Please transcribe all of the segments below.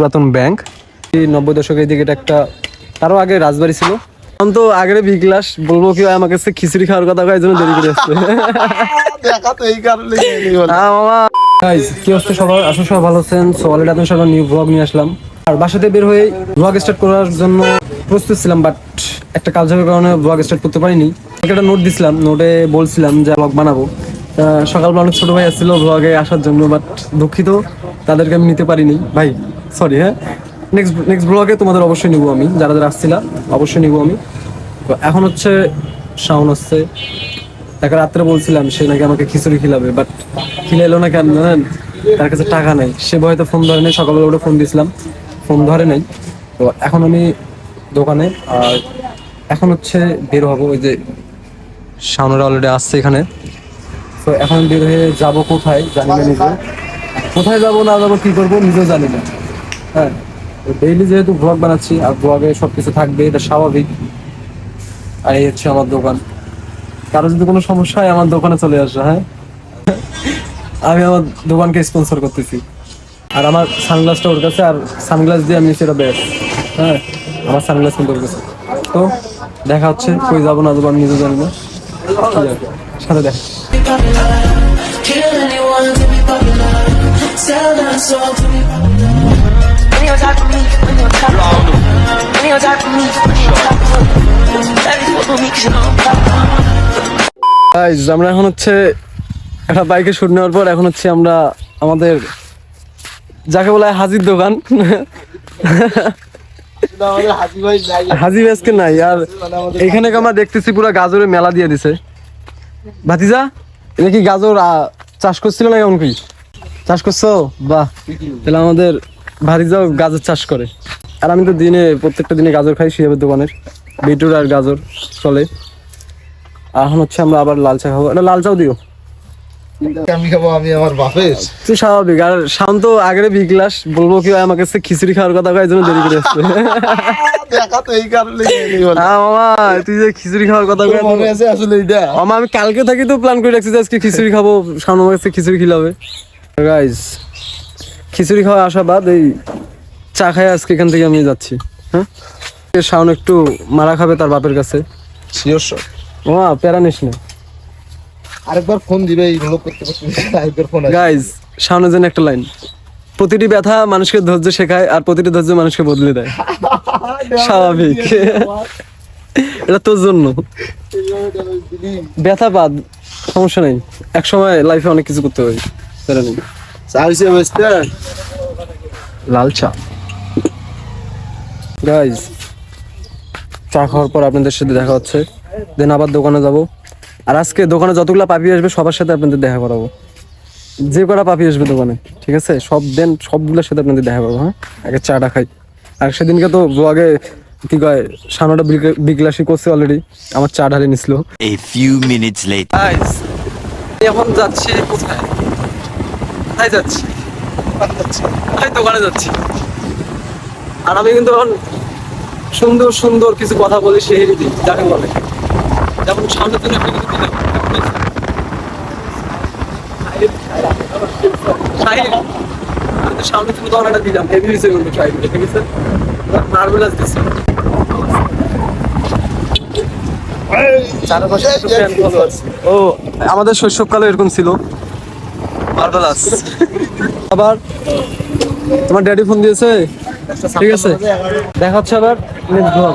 পুরাতন ব্যাংক। নব্বই দশকের দিকে এটা একটা তারও আগে রাজবাড়ি ছিল। এখন তো আগের বি বলব কি আমার কাছে খিচুড়ি খাওয়ার কথা কয় জন্য দেরি করে আসছে। কি অবস্থা সবার? আসলে সবাই ভালো আছেন। সো অলরেডি আপনার সবার নিউ ব্লগ নিয়ে আসলাম। আর বাসাতে বের হয়ে ব্লগ স্টার্ট করার জন্য প্রস্তুত ছিলাম বাট একটা কালচারের কারণে ব্লগ স্টার্ট করতে পারিনি। একটা নোট দিছিলাম। নোটে বলছিলাম যে ব্লগ বানাবো। তা সকালবেলা অনেক ছোট ভাই আসছিল ব্লগে আসার জন্য বাট দুঃখিত। তাদেরকে আমি নিতে পারিনি। ভাই সরি হ্যাঁ? নেক্সট নেক্সট ব্লগে তোমাদের অবশ্যই নিবো আমি, যারা যারা আসছিলাম, অবশ্যই নিবো আমি। তো এখন হচ্ছে শাওন হচ্ছে তাকে রাত্রে বলছিলাম, সে নাকি আমাকে খিচুড়ি খিলাবে বাট খিলাইলো না কেন জানেন? তার কাছে টাকা নেই। সে ভয়তো ফোন ধরে নেই, সকালবেলা উঠে ফোন দিয়েছিলাম ফোন ধরে নেই। তো এখন আমি দোকানে, আর এখন হচ্ছে বের হব ওই যে সামনে অলরেডি আসছে এখানে। তো এখন বের হয়ে যাব কোথায়, জানি না নিজে কোথায় যাব, না যাব, কি করব, নিজেও জানি না। হ্যাঁ। ডেইলি যেহেতু ব্লগ বানাচ্ছি, আর ব্লগে সবকিছু থাকবে, এটা স্বাভাবিক। আর এই হচ্ছে আমার দোকান। কারও যদি কোনো সমস্যা হয়, আমার দোকানে চলে আসো হ্যাঁ? আমি আমার দোকানকে স্পন্সর করতেছি। আর আমার সানগ্লাসটা ওর কাছে, আর সানগ্লাস দিয়ে আমি সেটা বের। হ্যাঁ? আমার সানগ্লাস কিন্তু ওর কাছে। তো দেখা হচ্ছে, কই যাব না যাব, আমি নিজে জানি না। সাথে দেখা. Sell their soul to be popular. Me, when me, when me, when me. Guys, আমরা এখন হচ্ছে একটা বাইকে শুট নেওয়ার পর এখন হচ্ছে আমরা আমাদের যাকে বলা হয় হাজির দোকান। হাজি আজকে নাই আর এখানে আমরা দেখতেছি পুরো গাজরের মেলা দিয়ে দিছে। ভাতিজা এটা কি গাজর চাষ করছিল না কেমন কি চাষ করছ? বাহ। তাহলে আমাদের ভাতিজাও গাজর চাষ করে। আর আমি তো দিনে প্রত্যেকটা দিনে গাজর খাই শিয়াবের দোকানের। বিটুর আর গাজর চলে। আর এখন হচ্ছে আমরা আবার লাল চা খাব। এটা লাল চাও দিও। আমি খাব আমি আমার বাপের। তুই স্বাভাবিক। আর শান্ত আগের বি বলব কি আমার কাছে খিচুড়ি খাওয়ার কথা কয় জন্য দেরি করে আসছে। দেখা তো এই কারণে মামা তুই যে খিচুড়ি খাওয়ার কথা কয় মনে আছে আসলে মামা আমি কালকে থাকি তো প্ল্যান করে রাখছি যে আজকে খিচুড়ি খাব সামনে কাছে খিচুড়ি খিলাবে। গাইজ খিচুড়ি খাওয়া আসা বাদ এই চা খাই আজকে এখান থেকে আমি যাচ্ছি হ্যাঁ? শাওন একটু মারা খাবে তার বাপের কাছে। শট প্যারা নিস না। আরেকবার ফোন দিবে এই লোক করতে করতে আরেকবার ফোন গাইজ সামনের জন্য একটা লাইন। প্রতিটি ব্যথা মানুষকে ধৈর্য শেখায় আর প্রতিটি ধৈর্য মানুষকে বদলে দেয়। স্বাভাবিক। এটা তোর জন্য। ব্যথা বাদ সমস্যা নেই। এক সময় লাইফে অনেক কিছু করতে হবে প্যারা নেই সার্ভিসে বসতে লাল চা। গাইজ চা খাওয়ার পর আপনাদের সাথে দেখা হচ্ছে। দেন আবার দোকানে যাব। আর আজকে দোকানে যতগুলো পাপি আসবে সবার সাথে আপনাদের দেখা করাবো। যে কটা পাপি আসবে দোকানে ঠিক আছে? সব দেন সবগুলোর সাথে আপনাদের দেখা করব হ্যাঁ? আগে চাটা খাই। আর সেদিনকে তো ব্লগে কি কয় সামনেটা বিগলাসি করছে অলরেডি আমার চা ঢালে নিছিল. এখন যাচ্ছি কোথায়? কোথায় যাচ্ছি? কোথায় দোকানে যাচ্ছি? আর আমি কিন্তু এখন সুন্দর সুন্দর কিছু কথা বলি সেই রীতি যাকে বলে। যেমন সামনের জন্য একটা কিছু দিলাম শাহিদ, আমি তো সামনের জন্য তখন একটা দিলাম হেভি হয়েছে কিন্তু শাহিদ, ঠিক আছে মার্বেলাস দিচ্ছে চারপাশে একটু fan followers। ও আমাদের শৈশবকালে এরকম ছিল। মার্বেলাস। আবার তোমার ড্যাডি ফোন দিয়েছে? ঠিক আছে। দেখা হচ্ছে আবার। নেক্সট ব্লগ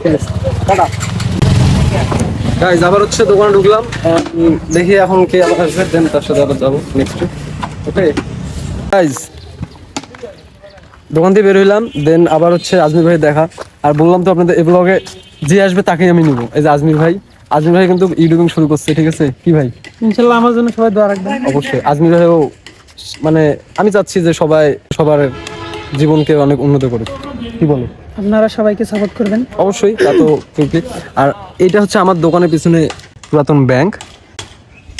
ঠিক আছে। গাইজ আবার হচ্ছে দোকানে ঢুকলাম। দেখি এখন কে আবার আসবে দেন তার সাথে আবার যাব নেক্সট ওকে গাইজ দোকান থেকে বের হইলাম দেন আবার হচ্ছে আজমির ভাই দেখা। আর বললাম তো আপনাদের এই ব্লগে যে আসবে তাকেই আমি নিবো। এই যে আজমির ভাই। আজমির ভাই কিন্তু ইউটিউবিং শুরু করছে ঠিক আছে? কি ভাই? ইনশাল্লাহ আমার জন্য সবাই দোয়া রাখবেন। অবশ্যই। আজমির ভাইও মানে আমি চাচ্ছি যে সবাই সবার জীবনকে অনেক উন্নত করুক। কি বলো? আপনারা সবাইকে সাপোর্ট করবেন। অবশ্যই তা তো ঠিকই। আর এটা হচ্ছে আমার দোকানের পিছনে পুরাতন ব্যাংক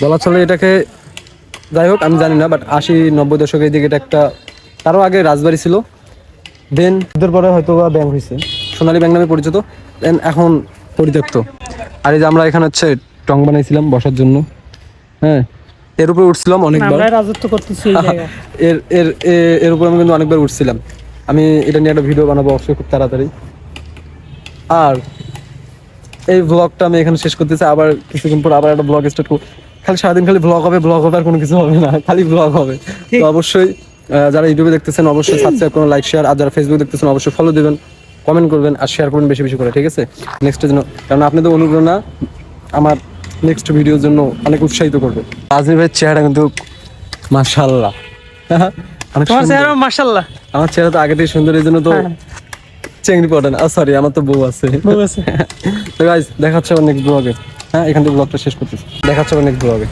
বলা চলে এটাকে যাই হোক আমি জানি না বাট আশি নব্বই দশকের দিকে এটা একটা তারও আগে রাজবাড়ি ছিল। দেন এদের পরে হয়তো বা ব্যাংক হয়েছে সোনালী ব্যাংক নামে পরিচিত। দেন এখন পরিত্যক্ত। আর এই যে আমরা এখানে হচ্ছে টং বানাইছিলাম বসার জন্য। হ্যাঁ এর উপরে উঠছিলাম অনেকবার। রাজত্ব করতেছি এর এর এর উপর আমি কিন্তু অনেকবার উঠছিলাম। আমি এটা নিয়ে একটা ভিডিও বানাবো অবশ্যই খুব তাড়াতাড়ি। আর এই ব্লগটা আমি এখানে শেষ করতেছি। আবার কিছুদিন পর আবার একটা ব্লগ স্টার্ট করব। খালি সারাদিন খালি ব্লগ হবে ব্লগ হবে আর কোনো কিছু হবে না। খালি ব্লগ হবে। তো অবশ্যই যারা ইউটিউবে দেখতেছেন অবশ্যই সাবস্ক্রাইব করুন লাইক শেয়ার আর যারা ফেসবুক দেখতেছেন অবশ্যই ফলো দিবেন। কমেন্ট করবেন আর শেয়ার করবেন বেশি বেশি করে ঠিক আছে? নেক্সট জন্য কারণ আপনাদের অনুপ্রেরণা আমার নেক্সট ভিডিওর জন্য অনেক উৎসাহিত করবে। আজমি ভাইয়ের চেহারা কিন্তু মাশাআল্লাহ। অনেক তোমার চেহারা মাশাল্লাহ আমার চেহারা তো আগে থেকে সুন্দর এই জন্য তো হ্যাঁ। চেংড়ি পড়ে না। সরি আমার তো বউ আছে। বউ আছে। তো গাইজ দেখা হচ্ছে নেক্সট ব্লগে হ্যাঁ এখান থেকে ব্লগটা শেষ করতেছি। দেখা হচ্ছে আবার নেক্সট ব্লগে